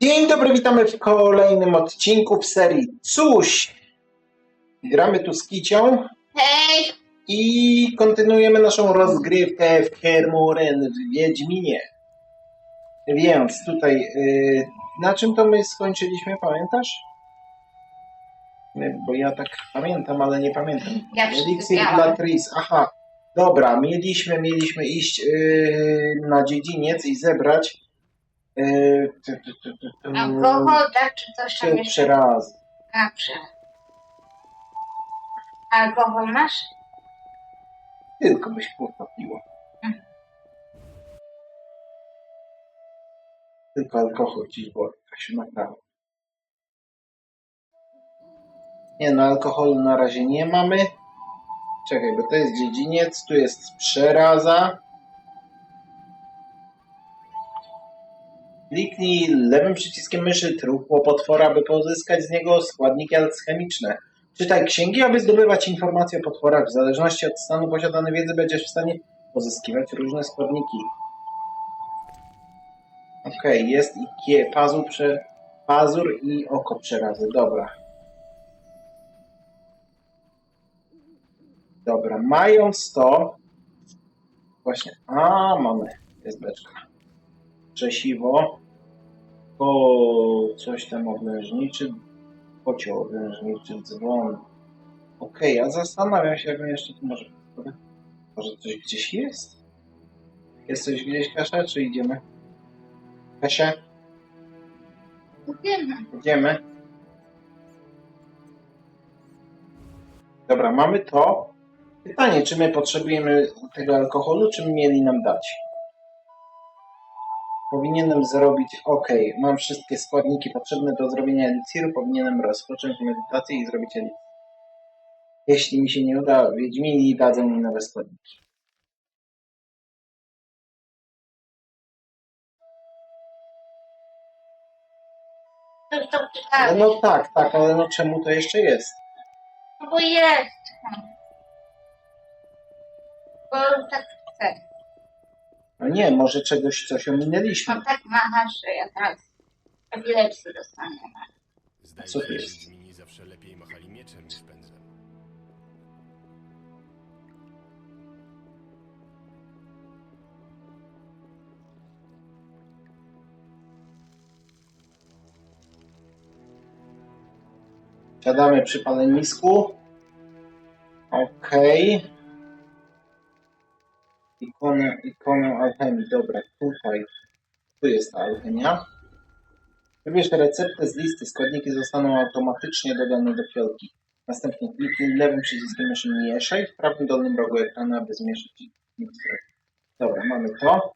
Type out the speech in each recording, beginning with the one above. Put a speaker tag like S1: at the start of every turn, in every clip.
S1: Dzień dobry, witamy w kolejnym odcinku w serii Cóż. Gramy tu z Kicią
S2: Hej!
S1: i kontynuujemy naszą rozgrywkę w Kermoren w Wiedźminie. Więc tutaj, y, na czym to my skończyliśmy, pamiętasz? Nie, bo ja tak pamiętam, ale nie pamiętam.
S2: Ja
S1: Eliksir
S2: przeczytałam.
S1: dla Tris, aha. Dobra, mieliśmy, mieliśmy iść y, na dziedziniec i zebrać ty, ty, ty, ty, ty,
S2: Alkohol, tak, czy coś tam
S1: trzy,
S2: jeszcze?
S1: trzy razy.
S2: Trzy. Alkohol masz?
S1: Tylko byś popiło.
S2: Mhm.
S1: Tylko alkohol ci było, Kasiu, naprawdę. Nie no, alkoholu na razie nie mamy. Czekaj, bo to jest dziedziniec, tu jest przeraza. Kliknij lewym przyciskiem myszy truchło potwora, by pozyskać z niego składniki alchemiczne. Czytaj księgi, aby zdobywać informacje o potworach. W zależności od stanu posiadanej wiedzy będziesz w stanie pozyskiwać różne składniki. Okej, jest i kie, pazur, prze, pazur i oko przerazy. Dobra. Dobra, mając to... Właśnie, a mamy, jest beczka. Czesiwo. O, coś tam oblężniczy. Kocioł oblężniczy, dzwon. Okej, a zastanawiam się, jak jeszcze tu może... Może coś gdzieś jest? Jest coś gdzieś, Kasia, czy idziemy? Kasia,
S2: Wiemy.
S1: idziemy. Dobra, mamy to. Pytanie, czy my potrzebujemy tego alkoholu, czy mieli nam dać? Powinienem zrobić, ok, mam wszystkie składniki potrzebne do zrobienia eliksiru, powinienem rozpocząć medytację i zrobić eliksir. Jeśli mi się nie uda, Wiedźmini dadzą mi nowe składniki. No tak, tak, ale no czemu to jeszcze jest?
S2: No bo jest. Bo tak chcę.
S1: No nie, może czegoś, coś ominęliśmy.
S2: No tak machasz, że ja teraz epilepsję dostanę.
S3: Zdaje
S1: Co
S3: się,
S1: to
S3: że
S1: jest?
S3: Wiedźmini zawsze lepiej machali mieczem niż pędzlem.
S1: Siadamy przy palenisku. Okej. Ikonę, ikonę alchemii. Dobra, tutaj. Tu jest ta alchemia. Wybierz receptę z listy. Składniki zostaną automatycznie dodane do fiolki. Następnie kliknij lewym przyciskiem myszy mieszaj w prawym dolnym rogu ekranu, aby zmieszać miksturę. Dobra, mamy to.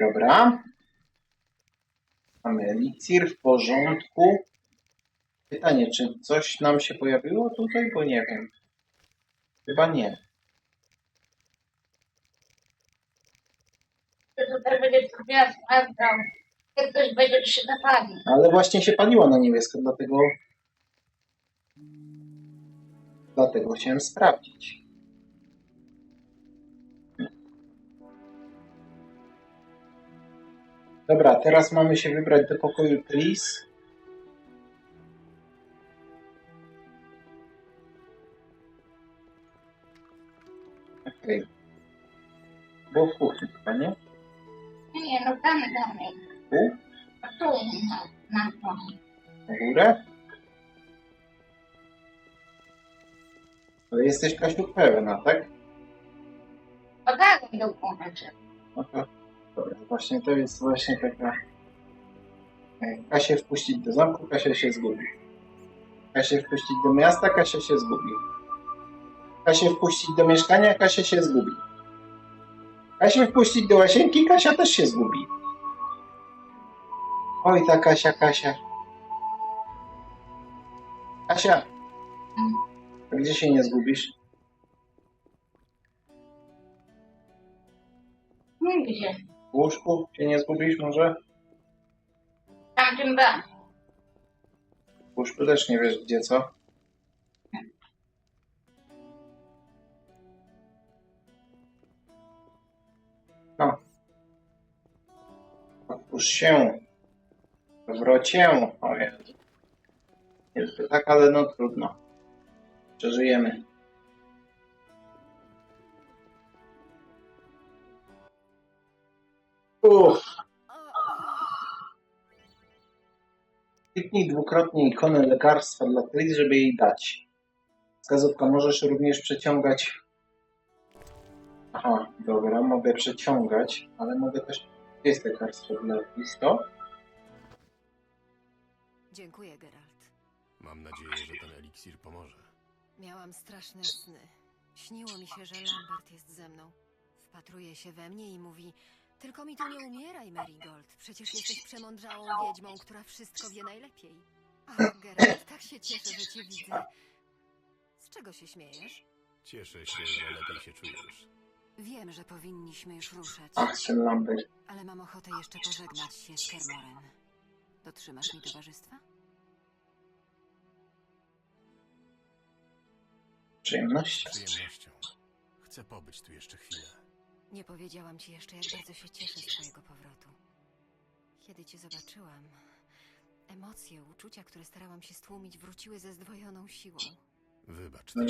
S1: Dobra. Mamy eliksir w porządku. Pytanie, czy coś nam się pojawiło tutaj, bo nie wiem. Chyba nie.
S2: To tutaj będzie zrobiła sprawdzał. Jak ktoś będzie się zapalił.
S1: Ale właśnie się paliło na niebiesko, dlatego. Dlatego chciałem sprawdzić. Dobra, teraz mamy się wybrać do pokoju Tris. Okej. Było w kuchni chyba, nie?
S2: Nie, no tam dalej.
S1: Tu?
S2: A tu na, na to.
S1: Na górę? Ale jesteś Kasiu pewna, tak?
S2: Podałem do północy.
S1: No to, właśnie to jest właśnie taka... e, Kasię wpuścić do zamku, Kasia się zgubi. Kasię wpuścić do miasta, Kasia się zgubi. Kasię wpuścić do mieszkania, Kasia się zgubi. Kasię wpuścić do łazienki, Kasia też się zgubi. Oj, ta Kasia, Kasia. Kasia, a gdzie się nie zgubisz?
S2: Nie gdzie.
S1: W łóżku się nie zgubiliśmy, może?
S2: Tak, czym B.
S1: W łóżku też nie wiesz gdzie, co? No. Otwórz się. Wrocię. O Jezu. Jest tak, ale no trudno. Przeżyjemy. Uff. Kliknij dwukrotnie ikonę lekarstwa dla Tris, żeby jej dać. Wskazówka, możesz również przeciągać. Aha, dobra, mogę przeciągać, ale mogę też. Gdzie jest lekarstwo dla Tris? To?
S4: Dziękuję, Geralt.
S3: Mam nadzieję, że ten eliksir pomoże.
S4: Miałam straszne sny. Śniło mi się, że Lambert jest ze mną. Wpatruje się we mnie i mówi: Tylko mi tu nie umieraj, Marigold. Przecież jesteś przemądrzałą wiedźmą, która wszystko wie najlepiej. Ach, Geralt, tak się cieszę, że cię widzę. Z czego się śmiejesz?
S3: Cieszę się, że lepiej się czujesz.
S4: Wiem, że powinniśmy już ruszać,
S1: Ach,
S4: ale mam ochotę jeszcze pożegnać się z Kermoren. Dotrzymasz mi towarzystwa?
S1: Przyjemność.
S3: Z przyjemnością. Chcę pobyć tu jeszcze chwilę.
S4: Nie powiedziałam ci jeszcze, jak bardzo się cieszę z twojego powrotu. Kiedy cię zobaczyłam, emocje, uczucia, które starałam się stłumić, wróciły ze zdwojoną siłą.
S3: Wybacz
S1: tak.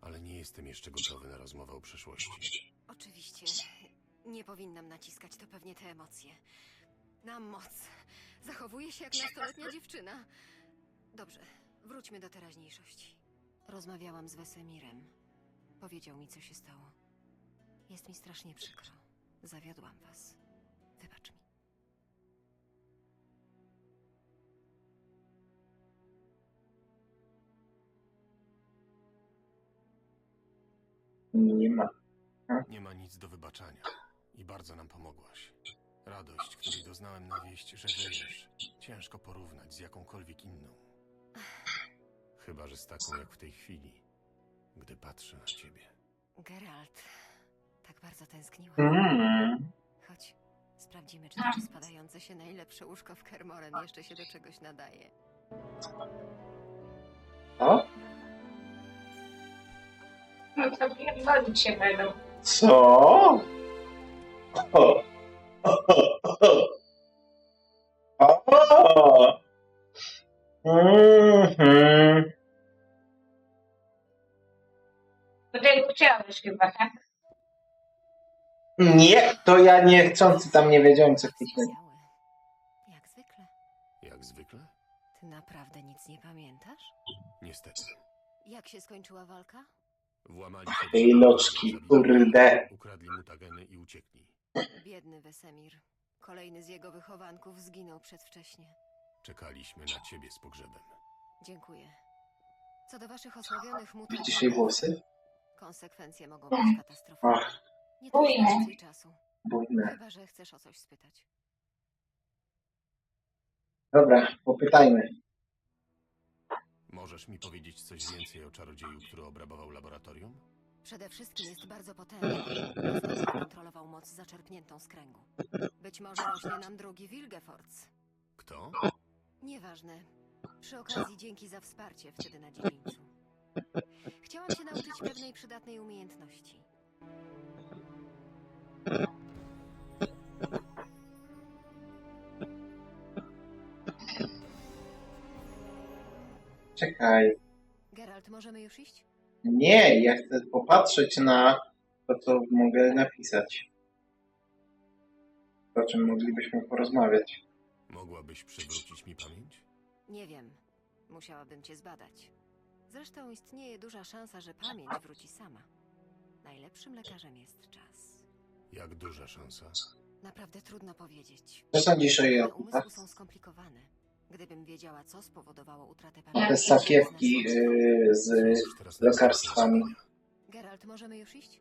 S3: ale nie jestem jeszcze gotowy na rozmowę o przeszłości.
S4: Oczywiście, nie powinnam naciskać, to pewnie te emocje. Na moc. Zachowuję się jak nastoletnia dziewczyna. Dobrze, wróćmy do teraźniejszości. Rozmawiałam z Wesemirem. Powiedział mi, co się stało. Jest mi strasznie przykro. Zawiodłam was. Wybacz mi.
S1: Nie ma.
S3: Nie ma nic do wybaczania i bardzo nam pomogłaś. Radość, której doznałem na wieść, że żyjesz, ciężko porównać z jakąkolwiek inną. Chyba, że z taką jak w tej chwili, gdy patrzę na ciebie.
S4: Geralt, tak bardzo tęskniłam.
S1: Mm.
S4: Chodź, sprawdzimy, czy nasze spadające się najlepsze łóżko w Kermoren jeszcze się do czegoś nadaje.
S1: O?
S2: No to pierdolić się będą.
S1: Co? O. O. O. Mhm.
S2: Do tego chciałeś chyba, tak?
S1: Nie, to ja niechcący tam nie wiedziałem co.
S4: Wspaniałe. Jak zwykle.
S3: Jak zwykle?
S4: Ty naprawdę nic nie pamiętasz?
S3: Niestety.
S4: Jak się skończyła walka?
S3: Włamali się do
S1: Tej loczki,
S3: zabili
S1: kurde.
S3: Ukradli mutageny i uciekli.
S4: Biedny Wesemir. Kolejny z jego wychowanków zginął przedwcześnie.
S3: Czekaliśmy na ciebie z pogrzebem.
S4: Dziękuję. Co do waszych osławionych
S1: Widzisz jej
S4: mutantów,
S1: włosy?
S4: konsekwencje mogą być katastrofalne.
S1: Ach,
S4: Nie tracę
S2: Ujej.
S4: więcej czasu.
S1: bujne.
S4: Chyba, że chcesz o coś spytać.
S1: Dobra, popytajmy.
S3: Możesz mi powiedzieć coś więcej o czarodzieju, który obrabował laboratorium?
S4: Przede wszystkim jest bardzo potężny. Kontrolował moc zaczerpniętą z kręgu. Być może rośnie nam drugi Wilgefortz.
S3: Kto?
S4: Nieważne. Przy okazji dzięki za wsparcie wtedy na dziedzińcu. Chciałam się nauczyć pewnej przydatnej umiejętności.
S1: Czekaj.
S4: Geralt, możemy już iść?
S1: Nie, ja chcę popatrzeć na to, co mogę napisać. O czym moglibyśmy porozmawiać.
S3: Mogłabyś przywrócić mi pamięć?
S4: Nie wiem. Musiałabym cię zbadać. Zresztą istnieje duża szansa, że pamięć wróci sama. Najlepszym lekarzem jest czas.
S3: Jak duża szansa?
S4: Naprawdę trudno powiedzieć.
S1: Co sądzisz o jej okupach?
S4: umysły są skomplikowane. Gdybym wiedziała, co spowodowało utratę
S1: Te
S4: pamięci...
S1: sakiewki yy, z
S3: Jesteś teraz na
S1: lekarstwami.
S3: zasadzie
S4: Geralt, możemy już iść?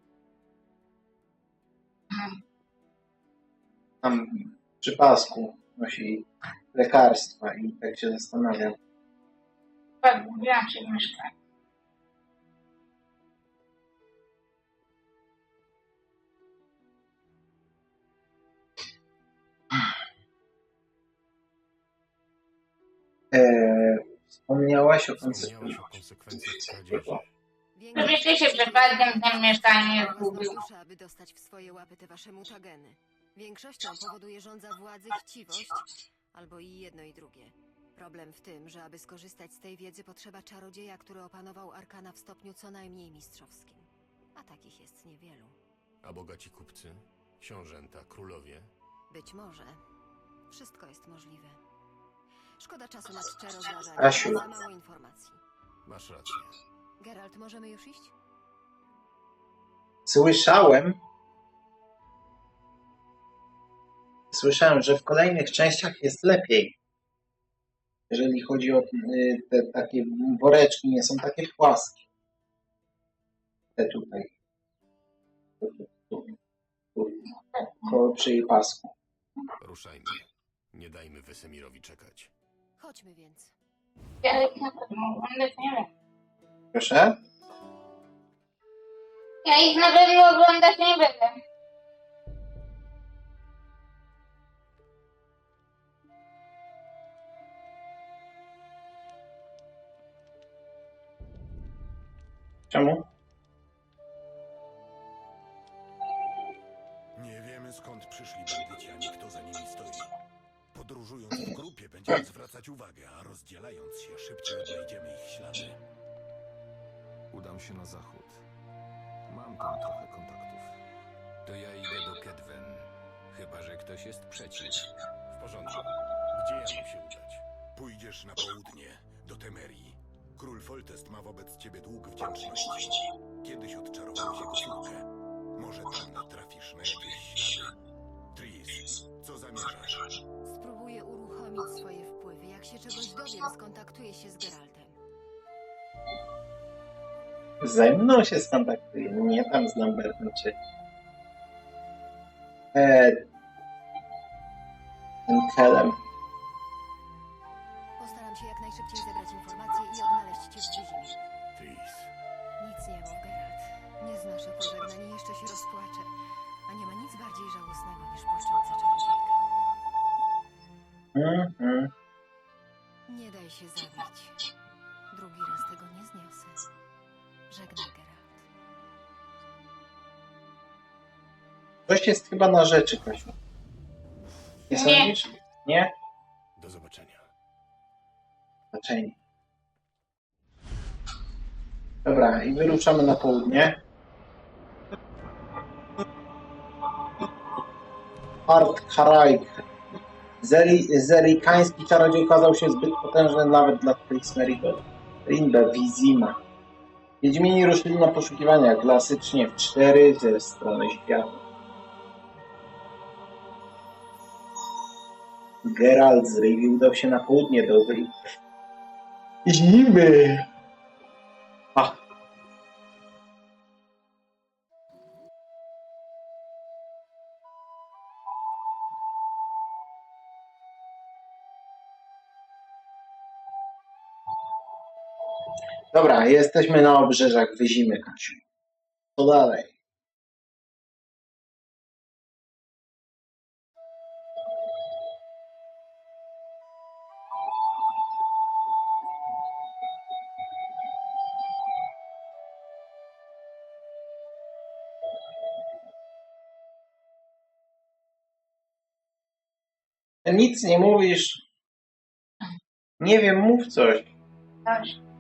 S1: Tam przy pasku nosi lekarstwa i tak się zastanawiam.
S2: Podgubiłam się myszkę.
S1: Eee, wspomniałaś o konsekwencjach.
S3: o konsekwencjach kradzieży.
S2: Żebyście się przed bardziej w tym mieszkaniu zgubił.
S4: Aby dostać w swoje łapy te wasze mutageny. Większością powoduje rządza władzy chciwość, albo i jedno i drugie. Problem w tym, że aby skorzystać z tej wiedzy potrzeba czarodzieja, który opanował arkana w stopniu co najmniej mistrzowskim. A takich jest niewielu.
S3: A bogaci kupcy? Książęta, królowie?
S4: Być może. Wszystko jest możliwe. Szkoda czasu na czcze rozważania.
S1: Asiu.
S4: Za mało informacji.
S3: Masz rację.
S4: Geralt, możemy już iść?
S1: Słyszałem, słyszałem, że w kolejnych częściach jest lepiej. Jeżeli chodzi o y, te takie woreczki, nie są takie płaskie. Te tutaj. Tu, tu, tu, tu. Koło przy jej pasku.
S3: Ruszajmy. Nie dajmy Wesemirowi czekać.
S4: Chodźmy więc.
S2: Ja ich na pewno oglądać nie będę.
S1: Proszę?
S2: Ja ich na pewno oglądać nie będę.
S1: Czemu?
S5: Nie wiemy skąd przyszli bandyci, ani kto za nimi stoi. Podróżując w grupie będziemy zwracać uwagę, a rozdzielając się szybciej odnajdziemy ich ślady.
S6: Udam się na zachód. Mam tam trochę kontaktów.
S7: To ja idę do Kedwen. Chyba, że ktoś jest przeciw.
S3: W porządku. Gdzie ja mam się udać?
S5: Pójdziesz na południe, do Temerii. Król Foltest ma wobec ciebie dług wdzięczności. Kiedyś odczarowałeś jego córkę.
S4: Skontaktuję się z Geraltem.
S1: Ze mną się skontaktuje, nie tam z Lambertem czy... E, tym Kelem.
S4: Postaram się jak najszybciej zebrać informacje i odnaleźć cię w.
S5: Tris,
S4: Nic nie mów, Geralt. Nie znoszę pożegnań i jeszcze się rozpłaczę. A nie ma nic bardziej żałosnego niż płaszcząca czarodziejka.
S1: Mhm.
S4: Nie daj się zabić. Drugi raz tego nie zniosę. Żegnaj, Geralt.
S1: Coś jest chyba na rzeczy, Kasiu. Nie
S2: Nie.
S1: sądzisz? Nie?
S3: Do zobaczenia.
S1: Znaczenie. Dobra, i wyruszamy na południe. Art Karaik. Zeri, zerikański czarodziej okazał się zbyt potężny nawet dla Tris Merigold. Rinbe Vizima. Wiedźmini ruszyli na poszukiwania klasycznie w cztery ze strony świata. Geralt z Rivi udał się na południe do Zimy! Dobra, jesteśmy na obrzeżach Wyzimy, Kasiu. Co dalej? Nic nie mówisz. Nie wiem, mów coś.
S2: Dobrze,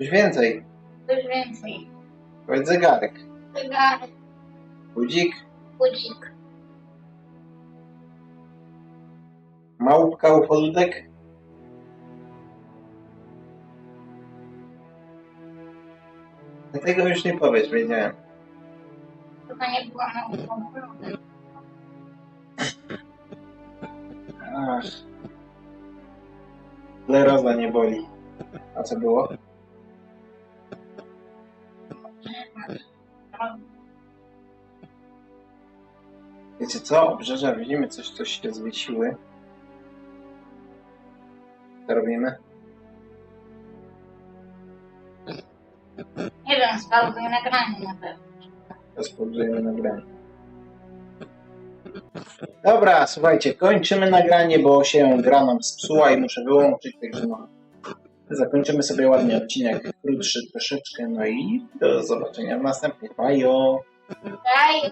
S1: Coś więcej.
S2: coś więcej.
S1: Powiedz zegarek.
S2: Zegarek,
S1: Budzik.
S2: budzik,
S1: Małpka ufoludek. Tego już nie powiesz, wiedziałem.
S2: chyba nie była nauką.
S1: Ach. Leroza nie boli. A co było? Wiecie co? Obrzeża widzimy coś, coś się zwiesiły. Co robimy?
S2: Nie wiem, sprawdzę nagranie na pewno.
S1: Rozpoczujemy nagranie. Dobra, słuchajcie, kończymy nagranie, bo się gra nam spsuła i muszę wyłączyć, także no. Zakończymy sobie ładnie odcinek, krótszy troszeczkę, no i do zobaczenia w następnych. Bajo!
S2: Daj,